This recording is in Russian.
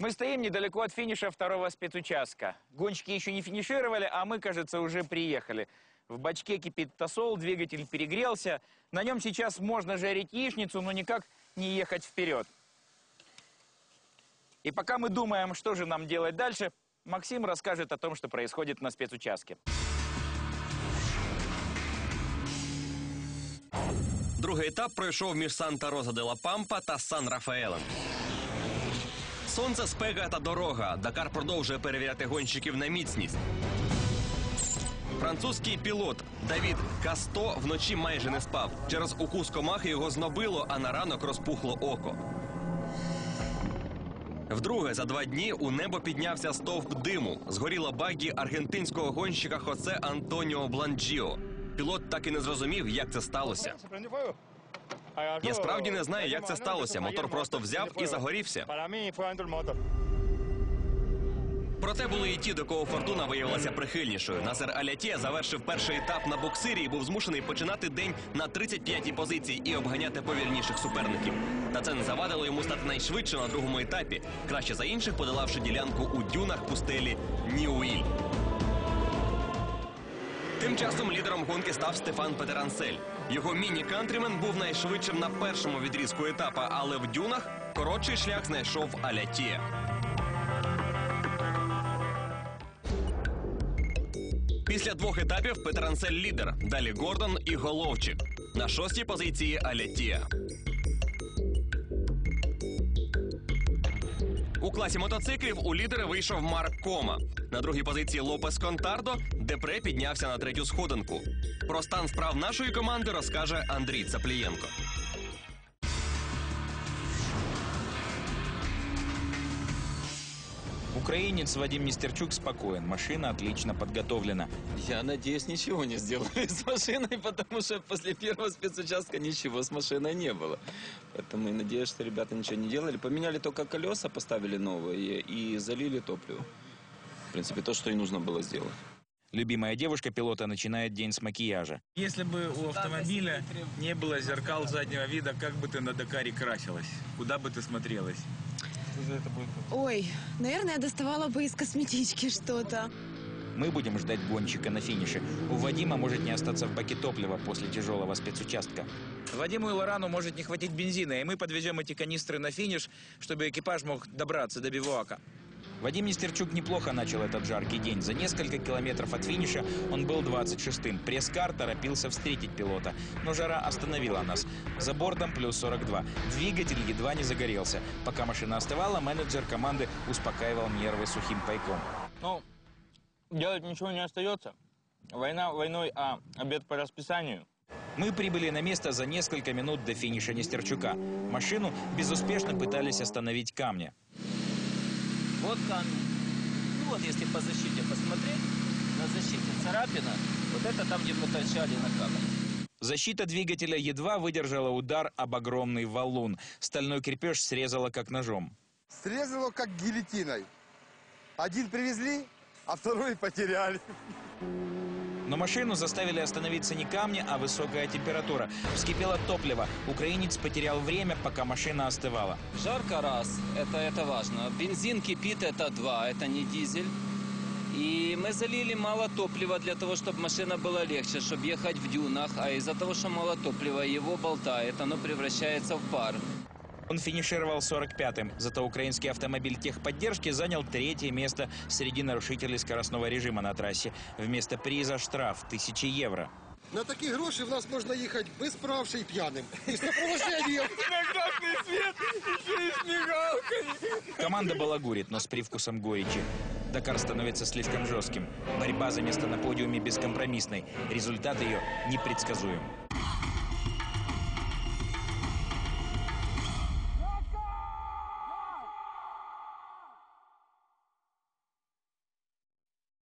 Мы стоим недалеко от финиша второго спецучастка. Гонщики еще не финишировали, а мы, кажется, уже приехали. В бачке кипит тосол, двигатель перегрелся. На нем сейчас можно жарить яичницу, но никак не ехать вперед. И пока мы думаем, что же нам делать дальше, Максим расскажет о том, что происходит на спецучастке. Другий етап пройшов між Санта Роза де ла Пампа та Сан Рафаелем. Сонце, спека та дорога. Дакар продовжує перевіряти гонщиків на міцність. Французький пілот Давід Касто вночі майже не спав. Через укус комахи його знобило, а на ранок розпухло око. Вдруге за два дні у небо піднявся стовп диму. Згоріла багі аргентинського гонщика Хосе Антоніо Бланджіо. Пілот так і не зрозумів, як це сталося. Я справді не знаю, як це сталося. Мотор просто взяв і загорівся. Проте були і ті, до кого фортуна виявилася прихильнішою. Насер Аляті завершив перший етап на буксирі і був змушений починати день на 35-й позиції і обганяти повільніших суперників. Та це не завадило йому стати найшвидшим на другому етапі, краще за інших, подолавши ділянку у дюнах пустелі Ньюіль. Тим часом лідером гонки став Стефан Петерансель. Його міні-кантрімен був найшвидшим на першому відрізку етапа, але в дюнах коротший шлях знайшов Алятія. Після двох етапів Петерансель лідер. Далі Гордон і Головчик. На шостій позиції Алятія. У класі мотоциклів у лідери вийшов Марк Кома. На другій позиції Лопес Контардо, Депре піднявся на третю сходинку. Про стан справ нашої команди розкаже Андрій Цаплієнко. Украинец Вадим Нестерчук спокоен, машина отлично подготовлена. Я надеюсь, ничего не сделали с машиной, потому что после первого спецучастка ничего с машиной не было. Поэтому я надеюсь, что ребята ничего не делали. Поменяли только колеса, поставили новые и залили топливо. В принципе, то, что и нужно было сделать. Любимая девушка пилота начинает день с макияжа. Если бы у автомобиля не было зеркал заднего вида, как бы ты на Дакаре красилась? Куда бы ты смотрелась? Что за это будет? Ой, наверное, я доставала бы из косметички что-то. Мы будем ждать гонщика на финише. У Вадима может не остаться в баке топлива после тяжелого спецучастка. Вадиму и Лорану может не хватить бензина, и мы подвезем эти канистры на финиш, чтобы экипаж мог добраться до бивуака. Вадим Нестерчук неплохо начал этот жаркий день. За несколько километров от финиша он был 26-м. Пресс-кар торопился встретить пилота. Но жара остановила нас. За бортом плюс 42. Двигатель едва не загорелся. Пока машина остывала, менеджер команды успокаивал нервы сухим пайком. Ну, делать ничего не остается. Война войной, а обед по расписанию. Мы прибыли на место за несколько минут до финиша Нестерчука. Машину безуспешно пытались остановить камни. Вот камень. Ну вот, если по защите посмотреть, на защите царапина, вот это там, где потолчали на камень. Защита двигателя едва выдержала удар об огромный валун. Стальной крепеж срезала как ножом. Срезало как гильотиной. Один привезли, а второй потеряли. Но машину заставили остановиться не камни, а высокая температура. Вскипело топливо. Украинец потерял время, пока машина остывала. Жарко раз, это, это важно. Бензин кипит, это два, это не дизель. И мы залили мало топлива для того, чтобы машина была легче, чтобы ехать в дюнах. А из-за того, что мало топлива, его болтает, оно превращается в пар. Он финишировал 45-м, зато украинский автомобиль техподдержки занял третье место среди нарушителей скоростного режима на трассе. Вместо приза штраф 1000 евро. На такі гроші в нас можна їхати без прав ще й п'яним. І з сопровождением. Команда балагурит, но с привкусом горечи. Дакар становится слишком жестким. Борьба за место на подиуме бескомпромиссной. Результат ее непредсказуем.